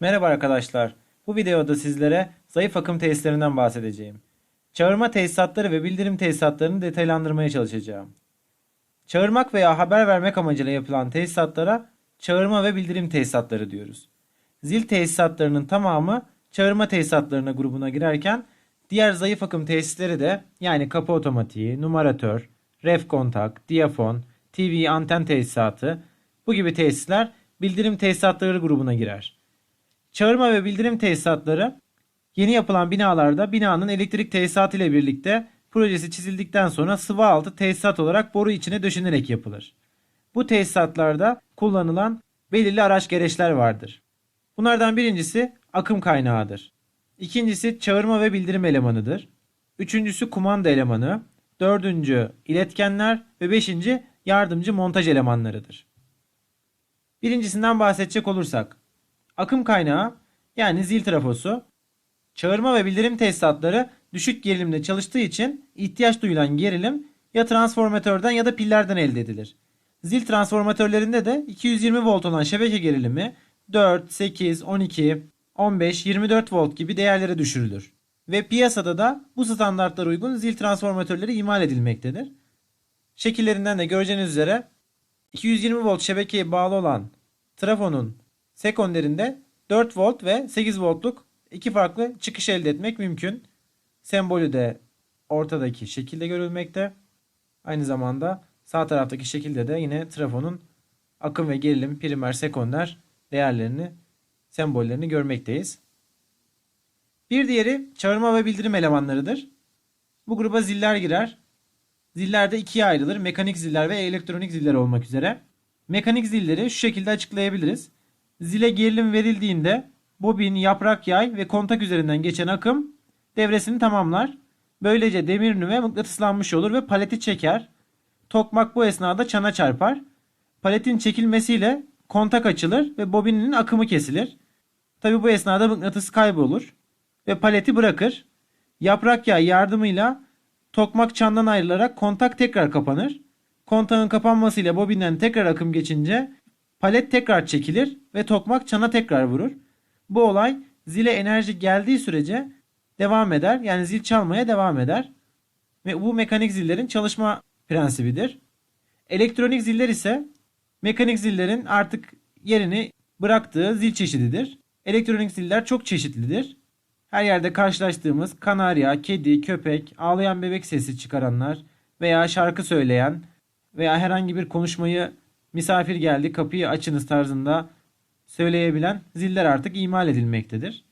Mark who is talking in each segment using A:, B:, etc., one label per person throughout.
A: Merhaba arkadaşlar. Bu videoda sizlere zayıf akım tesislerinden bahsedeceğim. Çağırma tesisatları ve bildirim tesisatlarını detaylandırmaya çalışacağım. Çağırmak veya haber vermek amacıyla yapılan tesisatlara çağırma ve bildirim tesisatları diyoruz. Zil tesisatlarının tamamı çağırma tesisatlarına grubuna girerken diğer zayıf akım tesisleri de yani kapı otomatiği, numaratör, ref kontak, diyafon, TV anten tesisatı bu gibi tesisler bildirim tesisatları grubuna girer. Çağırma ve bildirim tesisatları yeni yapılan binalarda binanın elektrik tesisatı ile birlikte projesi çizildikten sonra sıvı altı tesisat olarak boru içine döşenerek yapılır. Bu tesisatlarda kullanılan belirli araç gereçler vardır. Bunlardan birincisi akım kaynağıdır. İkincisi çağırma ve bildirim elemanıdır. Üçüncüsü kumanda elemanı. Dördüncü iletkenler ve beşinci yardımcı montaj elemanlarıdır. Birincisinden bahsedecek olursak akım kaynağı yani zil trafosu çağırma ve bildirim tesisatları düşük gerilimde çalıştığı için ihtiyaç duyulan gerilim ya transformatörden ya da pillerden elde edilir. Zil transformatörlerinde de 220 volt olan şebeke gerilimi 4, 8, 12, 15, 24 volt gibi değerlere düşürülür. Ve piyasada da bu standartlara uygun zil transformatörleri imal edilmektedir. Şekillerinden de göreceğiniz üzere 220 volt şebekeye bağlı olan trafonun sekonderinde 4 volt ve 8 voltluk iki farklı çıkış elde etmek mümkün. Sembolü de ortadaki şekilde görülmekte. Aynı zamanda sağ taraftaki şekilde de yine trafonun akım ve gerilim primer sekonder değerlerini sembollerini görmekteyiz. Bir diğeri çağırma ve bildirim elemanlarıdır. Bu gruba ziller girer. Ziller de ikiye ayrılır. Mekanik ziller ve elektronik ziller olmak üzere. Mekanik zilleri şu şekilde açıklayabiliriz. Zile gerilim verildiğinde bobin, yaprak yay ve kontak üzerinden geçen akım devresini tamamlar. Böylece demir nüve mıknatıslanmış olur ve paleti çeker. Tokmak bu esnada çana çarpar. Paletin çekilmesiyle kontak açılır ve bobinin akımı kesilir. Tabi bu esnada mıknatıs kaybolur ve paleti bırakır. Yaprak yay yardımıyla tokmak çandan ayrılarak kontak tekrar kapanır. Kontağın kapanmasıyla bobinden tekrar akım geçince palet tekrar çekilir ve tokmak çana tekrar vurur. Bu olay zile enerji geldiği sürece devam eder. Yani zil çalmaya devam eder. Ve bu mekanik zillerin çalışma prensibidir. Elektronik ziller ise mekanik zillerin artık yerini bıraktığı zil çeşididir. Elektronik ziller çok çeşitlidir. Her yerde karşılaştığımız kanarya, kedi, köpek, ağlayan bebek sesi çıkaranlar veya şarkı söyleyen veya herhangi bir konuşmayı misafir geldi kapıyı açınız tarzında söyleyebilen ziller artık imal edilmektedir.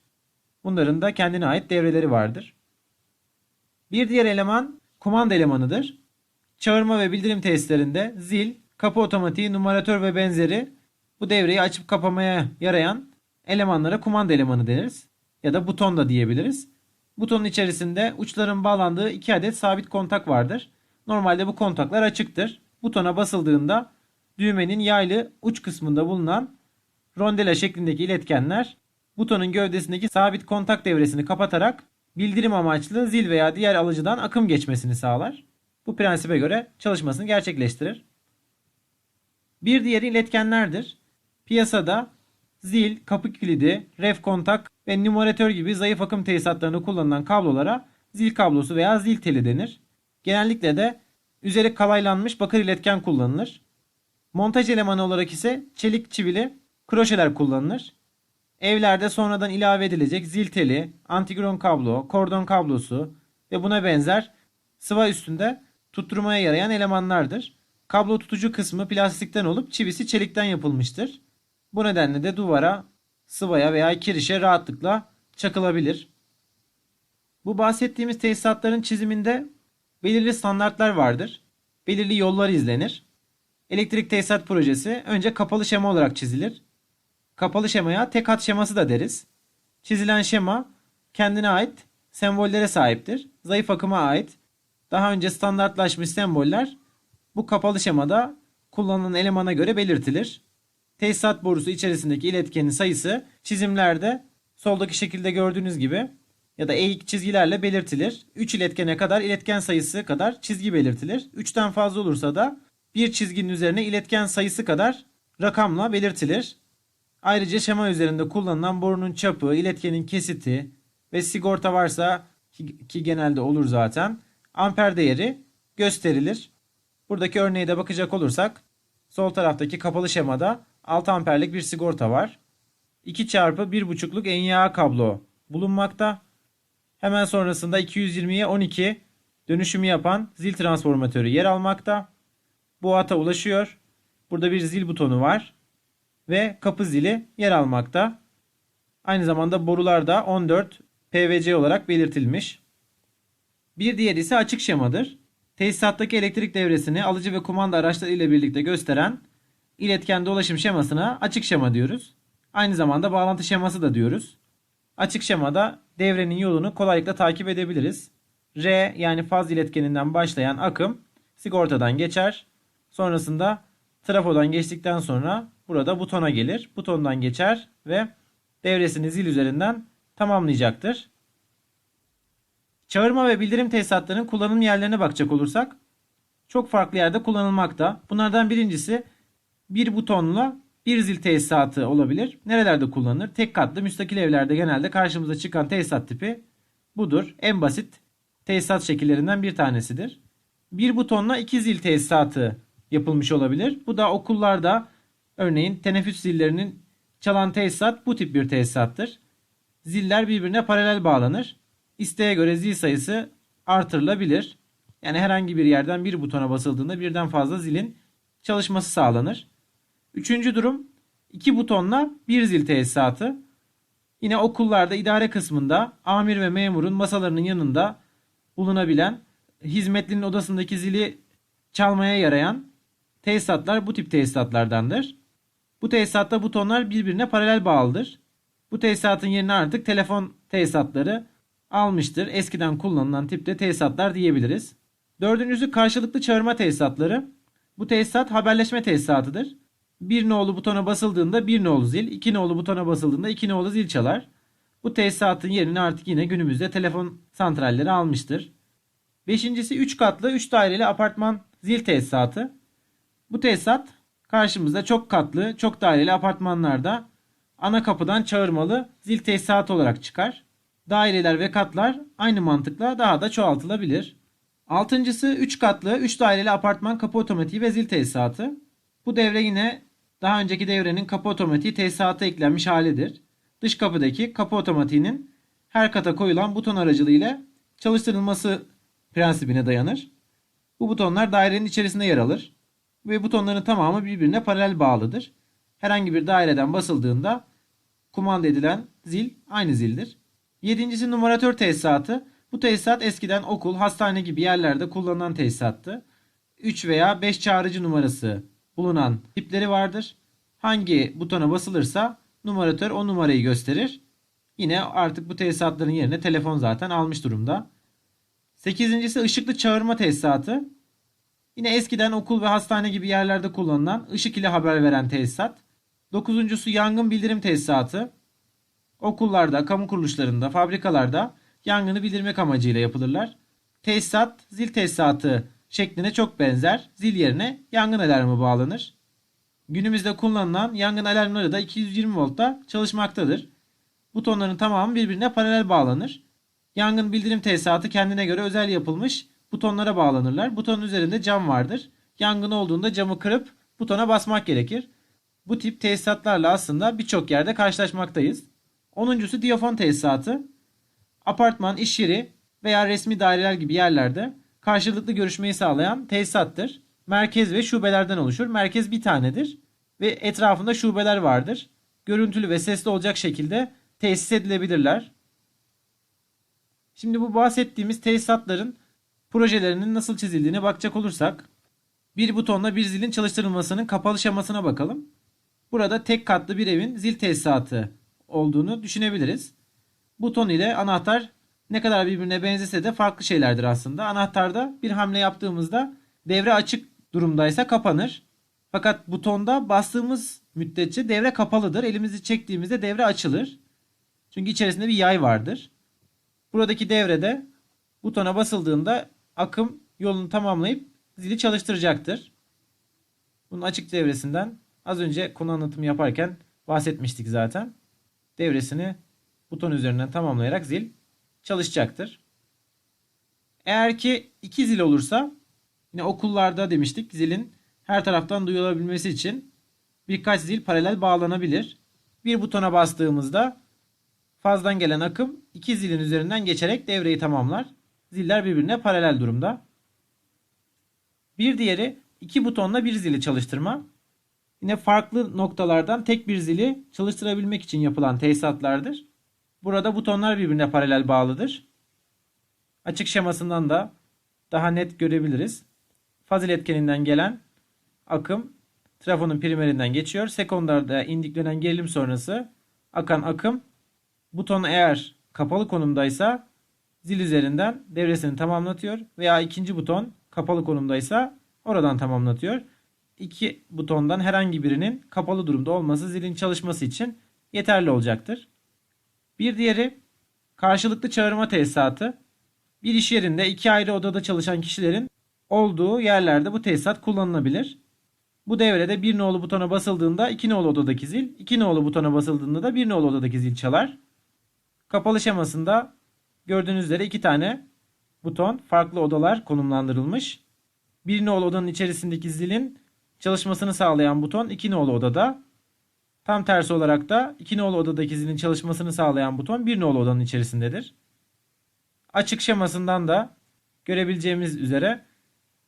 A: Bunların da kendine ait devreleri vardır. Bir diğer eleman kumanda elemanıdır. Çağırma ve bildirim tesislerinde zil, kapı otomatiği, numaratör ve benzeri bu devreyi açıp kapamaya yarayan elemanlara kumanda elemanı deriz. Ya da buton da diyebiliriz. Butonun içerisinde uçların bağlandığı iki adet sabit kontak vardır. Normalde bu kontaklar açıktır. Butona basıldığında düğmenin yaylı uç kısmında bulunan rondela şeklindeki iletkenler butonun gövdesindeki sabit kontak devresini kapatarak bildirim amaçlı zil veya diğer alıcıdan akım geçmesini sağlar. Bu prensibe göre çalışmasını gerçekleştirir. Bir diğeri iletkenlerdir. Piyasada zil, kapı kilidi, ref kontak ve numaratör gibi zayıf akım tesisatlarında kullanılan kablolara zil kablosu veya zil teli denir. Genellikle de üzeri kalaylanmış bakır iletken kullanılır. Montaj elemanı olarak ise çelik çivili kroşeler kullanılır. Evlerde sonradan ilave edilecek zil teli, antigron kablo, kordon kablosu ve buna benzer sıva üstünde tutturmaya yarayan elemanlardır. Kablo tutucu kısmı plastikten olup çivisi çelikten yapılmıştır. Bu nedenle de duvara, sıvaya veya kirişe rahatlıkla çakılabilir. Bu bahsettiğimiz tesisatların çiziminde belirli standartlar vardır. Belirli yollar izlenir. Elektrik tesisat projesi önce kapalı şema olarak çizilir. Kapalı şemaya tek hat şeması da deriz. Çizilen şema kendine ait sembollere sahiptir. Zayıf akıma ait daha önce standartlaşmış semboller bu kapalı şemada kullanılan elemana göre belirtilir. Tesisat borusu içerisindeki iletkenin sayısı çizimlerde soldaki şekilde gördüğünüz gibi ya da eğik çizgilerle belirtilir. 3 iletkene kadar iletken sayısı kadar çizgi belirtilir. 3'ten fazla olursa da bir çizginin üzerine iletken sayısı kadar rakamla belirtilir. Ayrıca şema üzerinde kullanılan borunun çapı, iletkenin kesiti ve sigorta varsa ki, genelde olur zaten amper değeri gösterilir. Buradaki örneğe de bakacak olursak sol taraftaki kapalı şemada 6 amperlik bir sigorta var. 2 çarpı 1.5'luk NYA kablo bulunmakta. Hemen sonrasında 220'ye 12 dönüşümü yapan zil transformatörü yer almakta. Bu hata ulaşıyor. Burada bir zil butonu var ve kapı zili yer almakta. Aynı zamanda borular da 14 PVC olarak belirtilmiş. Bir diğeri ise açık şemadır. Tesisattaki elektrik devresini alıcı ve kumanda araçları ile birlikte gösteren iletken dolaşım şemasına açık şema diyoruz. Aynı zamanda bağlantı şeması da diyoruz. Açık şemada devrenin yolunu kolaylıkla takip edebiliriz. R yani faz iletkeninden başlayan akım sigortadan geçer. Sonrasında trafodan geçtikten sonra burada butona gelir. Butondan geçer ve devresini zil üzerinden tamamlayacaktır. Çağırma ve bildirim tesisatlarının kullanım yerlerine bakacak olursak çok farklı yerde kullanılmakta. Bunlardan birincisi bir butonla bir zil tesisatı olabilir. Nerelerde kullanılır? Tek katlı müstakil evlerde genelde karşımıza çıkan tesisat tipi budur. En basit tesisat şekillerinden bir tanesidir. Bir butonla iki zil tesisatı yapılmış olabilir. Bu da okullarda örneğin teneffüs zillerinin çalan tesisat bu tip bir tesisattır. Ziller birbirine paralel bağlanır. İsteğe göre zil sayısı artırılabilir. Yani herhangi bir yerden bir butona basıldığında birden fazla zilin çalışması sağlanır. Üçüncü durum iki butonla bir zil tesisatı. Yine okullarda idare kısmında amir ve memurun masalarının yanında bulunabilen hizmetlinin odasındaki zili çalmaya yarayan tesisatlar bu tip tesisatlardandır. Bu tesisatta butonlar birbirine paralel bağlıdır. Bu tesisatın yerine artık telefon tesisatları almıştır. Eskiden kullanılan tipte tesisatlar diyebiliriz. Dördüncüsü karşılıklı çağırma tesisatları. Bu tesisat haberleşme tesisatıdır. Bir nolu butona basıldığında bir nolu zil, iki nolu butona basıldığında iki nolu zil çalar. Bu tesisatın yerini artık yine günümüzde telefon santralleri almıştır. Beşincisi 3 katlı 3 daireli apartman zil tesisatı. Bu tesisat karşımızda çok katlı, çok daireli apartmanlarda ana kapıdan çağırmalı zil tesisatı olarak çıkar. Daireler ve katlar aynı mantıkla daha da çoğaltılabilir. Altıncısı 3 katlı 3 daireli apartman kapı otomatiği ve zil tesisatı. Bu devre yine daha önceki devrenin kapı otomatiği tesisatı eklenmiş halidir. Dış kapıdaki kapı otomatiğinin her kata koyulan buton aracılığıyla çalıştırılması prensibine dayanır. Bu butonlar dairenin içerisinde yer alır ve butonların tamamı birbirine paralel bağlıdır. Herhangi bir daireden basıldığında kumanda edilen zil aynı zildir. Yedincisi numaratör tesisatı. Bu tesisat eskiden okul, hastane gibi yerlerde kullanılan tesisattı. 3 veya 5 çağrıcı numarası bulunan tipleri vardır. Hangi butona basılırsa numaratör o numarayı gösterir. Yine artık bu tesisatların yerine telefon zaten almış durumda. Sekizincisi ışıklı çağırma tesisatı. Yine eskiden okul ve hastane gibi yerlerde kullanılan ışık ile haber veren tesisat. Dokuzuncusu yangın bildirim tesisatı. Okullarda, kamu kuruluşlarında, fabrikalarda yangını bildirmek amacıyla yapılırlar. Tesisat, zil tesisatı şekline çok benzer. Zil yerine yangın alarmı bağlanır. Günümüzde kullanılan yangın alarmları da 220 voltta çalışmaktadır. Butonların tamamı birbirine paralel bağlanır. Yangın bildirim tesisatı kendine göre özel yapılmış butonlara bağlanırlar. Butonun üzerinde cam vardır. Yangın olduğunda camı kırıp butona basmak gerekir. Bu tip tesisatlarla aslında birçok yerde karşılaşmaktayız. Onuncusu diyafon tesisatı. Apartman, iş yeri veya resmi daireler gibi yerlerde karşılıklı görüşmeyi sağlayan tesisattır. Merkez ve şubelerden oluşur. Merkez bir tanedir ve etrafında şubeler vardır. Görüntülü ve sesli olacak şekilde tesis edilebilirler. Şimdi bu bahsettiğimiz tesisatların projelerinin nasıl çizildiğine bakacak olursak bir butonla bir zilin çalıştırılmasının kapalı şemasına bakalım. Burada tek katlı bir evin zil tesisatı olduğunu düşünebiliriz. Buton ile anahtar ne kadar birbirine benzese de farklı şeylerdir aslında. Anahtarda bir hamle yaptığımızda devre açık durumdaysa kapanır. Fakat butonda bastığımız müddetçe devre kapalıdır. Elimizi çektiğimizde devre açılır. Çünkü içerisinde bir yay vardır. Buradaki devrede butona basıldığında akım yolunu tamamlayıp zili çalıştıracaktır. Bunun açık devresinden az önce konu anlatımı yaparken bahsetmiştik zaten. Devresini buton üzerinden tamamlayarak zil çalışacaktır. Eğer ki iki zil olursa yine okullarda demiştik zilin her taraftan duyulabilmesi için birkaç zil paralel bağlanabilir. Bir butona bastığımızda fazdan gelen akım iki zilin üzerinden geçerek devreyi tamamlar. Ziller birbirine paralel durumda. Bir diğeri iki butonla bir zili çalıştırma. Yine farklı noktalardan tek bir zili çalıştırabilmek için yapılan tesisatlardır. Burada butonlar birbirine paralel bağlıdır. Açık şemasından da daha net görebiliriz. Faz iletkeninden gelen akım trafonun primerinden geçiyor. Sekondarda indik dönen gerilim sonrası akan akım buton eğer kapalı konumdaysa zil üzerinden devresini tamamlatıyor veya ikinci buton kapalı konumdaysa oradan tamamlatıyor. İki butondan herhangi birinin kapalı durumda olması zilin çalışması için yeterli olacaktır. Bir diğeri karşılıklı çağırma tesisatı. Bir iş yerinde iki ayrı odada çalışan kişilerin olduğu yerlerde bu tesisat kullanılabilir. Bu devrede bir nolu butona basıldığında iki nolu odadaki zil, iki nolu butona basıldığında da bir nolu odadaki zil çalar. Kapalı şemasında gördüğünüz üzere iki tane buton farklı odalar konumlandırılmış. Bir nolu odanın içerisindeki zilin çalışmasını sağlayan buton iki nolu odada. Tam tersi olarak da iki nolu odadaki zilin çalışmasını sağlayan buton bir nolu odanın içerisindedir. Açık şemasından da görebileceğimiz üzere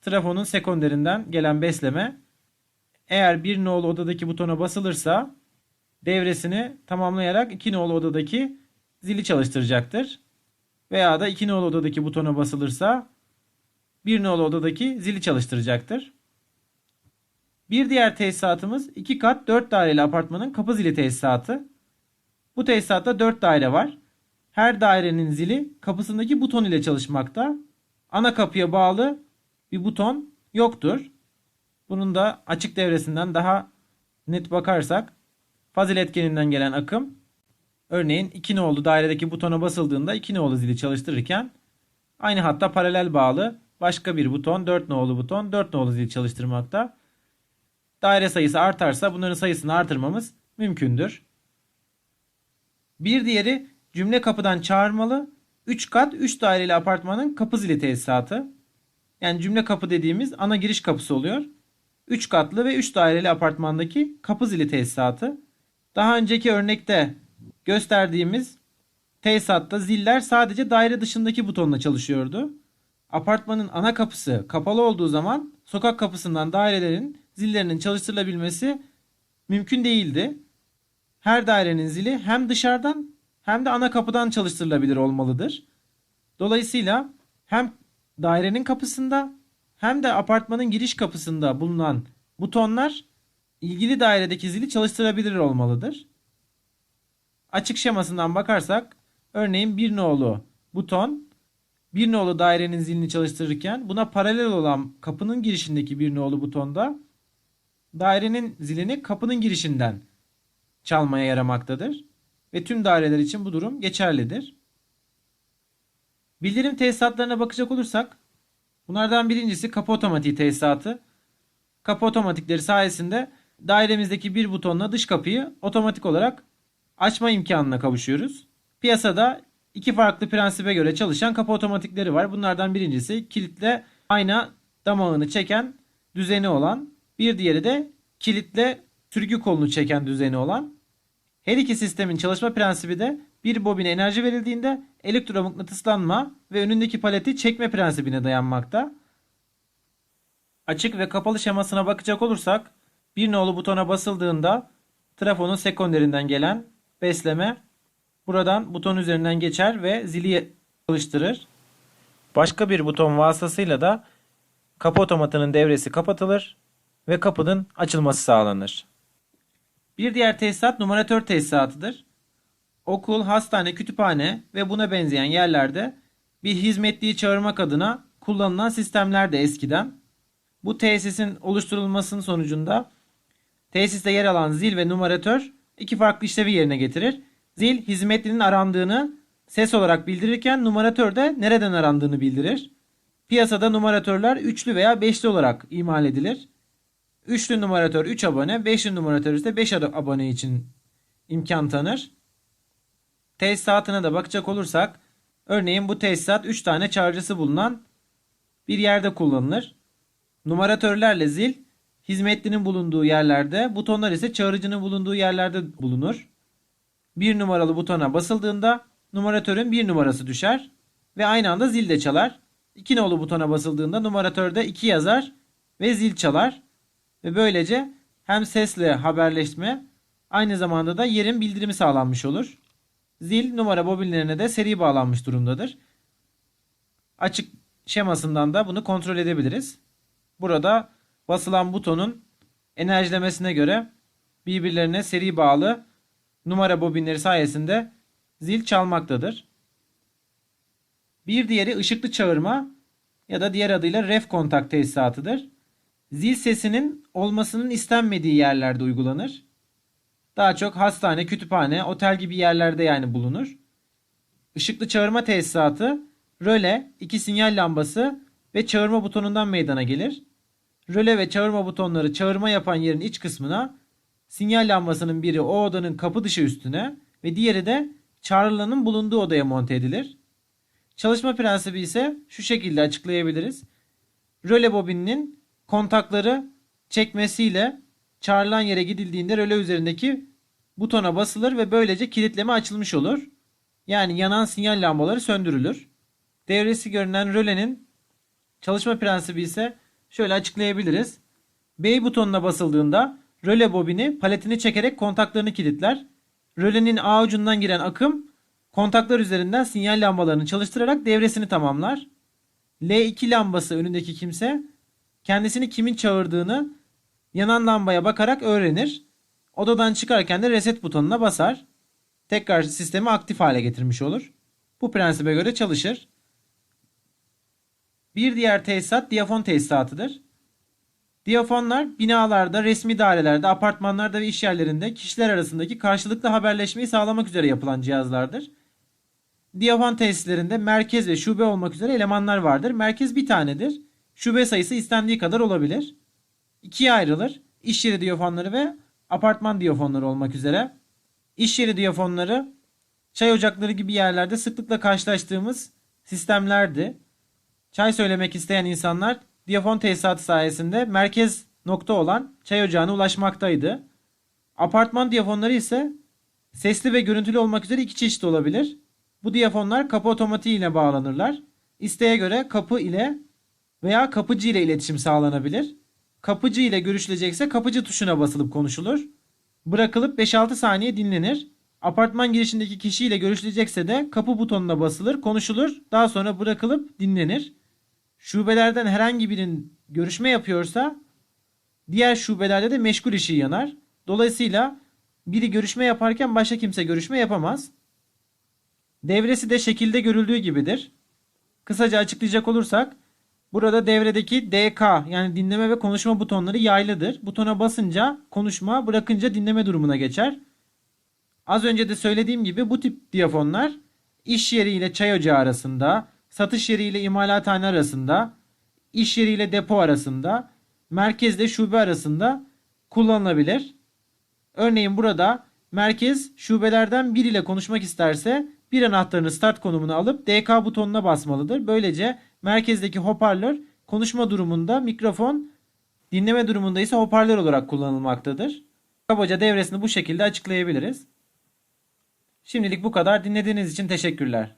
A: trafonun sekonderinden gelen besleme eğer bir nolu odadaki butona basılırsa devresini tamamlayarak iki nolu odadaki zili çalıştıracaktır. Veya da iki nolu odadaki butona basılırsa bir nolu odadaki zili çalıştıracaktır. Bir diğer tesisatımız iki kat 4 daireli apartmanın kapı zili tesisatı. Bu tesisatta 4 daire var. Her dairenin zili kapısındaki buton ile çalışmakta. Ana kapıya bağlı bir buton yoktur. Bunun da açık devresinden daha net bakarsak faz etkeninden gelen akım örneğin 2 nolu dairedeki butona basıldığında 2 nolu zili çalıştırırken aynı hatta paralel bağlı başka bir buton 4 nolu buton 4 nolu zili çalıştırmakta. Daire sayısı artarsa bunların sayısını artırmamız mümkündür. Bir diğeri cümle kapıdan çağırmalı 3 kat 3 daireli apartmanın kapı zili tesisatı. Yani cümle kapı dediğimiz ana giriş kapısı oluyor. 3 katlı ve 3 daireli apartmandaki kapı zili tesisatı. Daha önceki örnekte gösterdiğimiz tesisatta ziller sadece daire dışındaki butonla çalışıyordu. Apartmanın ana kapısı kapalı olduğu zaman sokak kapısından dairelerin zillerinin çalıştırılabilmesi mümkün değildi. Her dairenin zili hem dışarıdan hem de ana kapıdan çalıştırılabilir olmalıdır. Dolayısıyla hem dairenin kapısında hem de apartmanın giriş kapısında bulunan butonlar ilgili dairedeki zili çalıştırabilir olmalıdır. Açık şemasından bakarsak örneğin bir nolu buton bir nolu dairenin zilini çalıştırırken buna paralel olan kapının girişindeki bir nolu butonda dairenin zilini kapının girişinden çalmaya yaramaktadır. Ve tüm daireler için bu durum geçerlidir. Bildirim tesisatlarına bakacak olursak bunlardan birincisi kapı otomatiği tesisatı. Kapı otomatikleri sayesinde dairemizdeki bir butonla dış kapıyı otomatik olarak açma imkanına kavuşuyoruz. Piyasada iki farklı prensibe göre çalışan kapı otomatikleri var. Bunlardan birincisi kilitle ayna damağını çeken düzeni olan, bir diğeri de kilitle sürgü kolunu çeken düzeni olan. Her iki sistemin çalışma prensibi de bir bobine enerji verildiğinde elektromıknatıslanma ve önündeki paleti çekme prensibine dayanmakta. Açık ve kapalı şemasına bakacak olursak bir nolu butona basıldığında trafonun sekonderinden gelen besleme buradan buton üzerinden geçer ve zili çalıştırır. Başka bir buton vasıtasıyla da kapı otomatının devresi kapatılır ve kapının açılması sağlanır. Bir diğer tesisat numaratör tesisatıdır. Okul, hastane, kütüphane ve buna benzeyen yerlerde bir hizmetliyi çağırmak adına kullanılan sistemler de eskiden. Bu tesisin oluşturulmasının sonucunda tesiste yer alan zil ve numaratör iki farklı işlevi yerine getirir. Zil hizmetlinin arandığını ses olarak bildirirken numaratör de nereden arandığını bildirir. Piyasada numaratörler üçlü veya beşli olarak imal edilir. Üçlü numaratör 3 abone, beşli numaratör ise 5 abone için imkan tanır. Tesisatına da bakacak olursak örneğin bu tesisat 3 tane çağrıcısı bulunan bir yerde kullanılır. Numaratörlerle zil hizmetlinin bulunduğu yerlerde, butonlar ise çağrıcının bulunduğu yerlerde bulunur. Bir numaralı butona basıldığında numaratörün bir numarası düşer ve aynı anda zil de çalar. İki nolu butona basıldığında numaratörde 2 yazar ve zil çalar. Ve böylece hem sesle haberleşme aynı zamanda da yerin bildirimi sağlanmış olur. Zil numara bobinlerine de seri bağlanmış durumdadır. Açık şemasından da bunu kontrol edebiliriz. Burada basılan butonun enerjilemesine göre birbirlerine seri bağlı numara bobinleri sayesinde zil çalmaktadır. Bir diğeri ışıklı çağırma ya da diğer adıyla ref kontak tesisatıdır. Zil sesinin olmasının istenmediği yerlerde uygulanır. Daha çok hastane, kütüphane, otel gibi yerlerde yani bulunur. Işıklı çağırma tesisatı röle, iki sinyal lambası ve çağırma butonundan meydana gelir. Röle ve çağırma butonları çağırma yapan yerin iç kısmına, sinyal lambasının biri o odanın kapı dışı üstüne ve diğeri de çağrılanın bulunduğu odaya monte edilir. Çalışma prensibi ise şu şekilde açıklayabiliriz. Röle bobininin kontakları çekmesiyle çağrılan yere gidildiğinde röle üzerindeki butona basılır ve böylece kilitleme açılmış olur. Yani yanan sinyal lambaları söndürülür. Devresi görünen rölenin çalışma prensibi ise şöyle açıklayabiliriz. B butonuna basıldığında röle bobini paletini çekerek kontaklarını kilitler. Rölenin A ucundan giren akım kontaklar üzerinden sinyal lambalarını çalıştırarak devresini tamamlar. L2 lambası önündeki kimse kendisini kimin çağırdığını yanan lambaya bakarak öğrenir. Odadan çıkarken de reset butonuna basar. Tekrar sistemi aktif hale getirmiş olur. Bu prensibe göre çalışır. Bir diğer tesisat diyafon tesisatıdır. Diyafonlar binalarda, resmi dairelerde, apartmanlarda ve iş yerlerinde kişiler arasındaki karşılıklı haberleşmeyi sağlamak üzere yapılan cihazlardır. Diyafon tesislerinde merkez ve şube olmak üzere elemanlar vardır. Merkez bir tanedir. Şube sayısı istendiği kadar olabilir. İkiye ayrılır. İş yeri diyafonları ve apartman diyafonları olmak üzere. İş yeri diyafonları çay ocakları gibi yerlerde sıklıkla karşılaştığımız sistemlerdi. Çay söylemek isteyen insanlar diyafon tesisatı sayesinde merkez nokta olan çay ocağına ulaşmaktaydı. Apartman diyafonları ise sesli ve görüntülü olmak üzere iki çeşit olabilir. Bu diyafonlar kapı otomatiği ile bağlanırlar. İsteğe göre kapı ile veya kapıcı ile iletişim sağlanabilir. Kapıcı ile görüşülecekse kapıcı tuşuna basılıp konuşulur. Bırakılıp 5-6 saniye dinlenir. Apartman girişindeki kişiyle görüşülecekse de kapı butonuna basılır, konuşulur. Daha sonra bırakılıp dinlenir. Şubelerden herhangi birinin görüşme yapıyorsa diğer şubelerde de meşgul ışığı yanar. Dolayısıyla biri görüşme yaparken başka kimse görüşme yapamaz. Devresi de şekilde görüldüğü gibidir. Kısaca açıklayacak olursak burada devredeki DK yani dinleme ve konuşma butonları yaylıdır. Butona basınca konuşma, bırakınca dinleme durumuna geçer. Az önce de söylediğim gibi bu tip diyafonlar iş yeri ile çay ocağı arasında, satış yeri ile imalathane arasında, iş yeri ile depo arasında, merkezle şube arasında kullanılabilir. Örneğin burada merkez şubelerden biriyle konuşmak isterse bir anahtarını start konumuna alıp DK butonuna basmalıdır. Böylece merkezdeki hoparlör konuşma durumunda mikrofon, dinleme durumunda ise hoparlör olarak kullanılmaktadır. Kabaca devresini bu şekilde açıklayabiliriz. Şimdilik bu kadar. Dinlediğiniz için teşekkürler.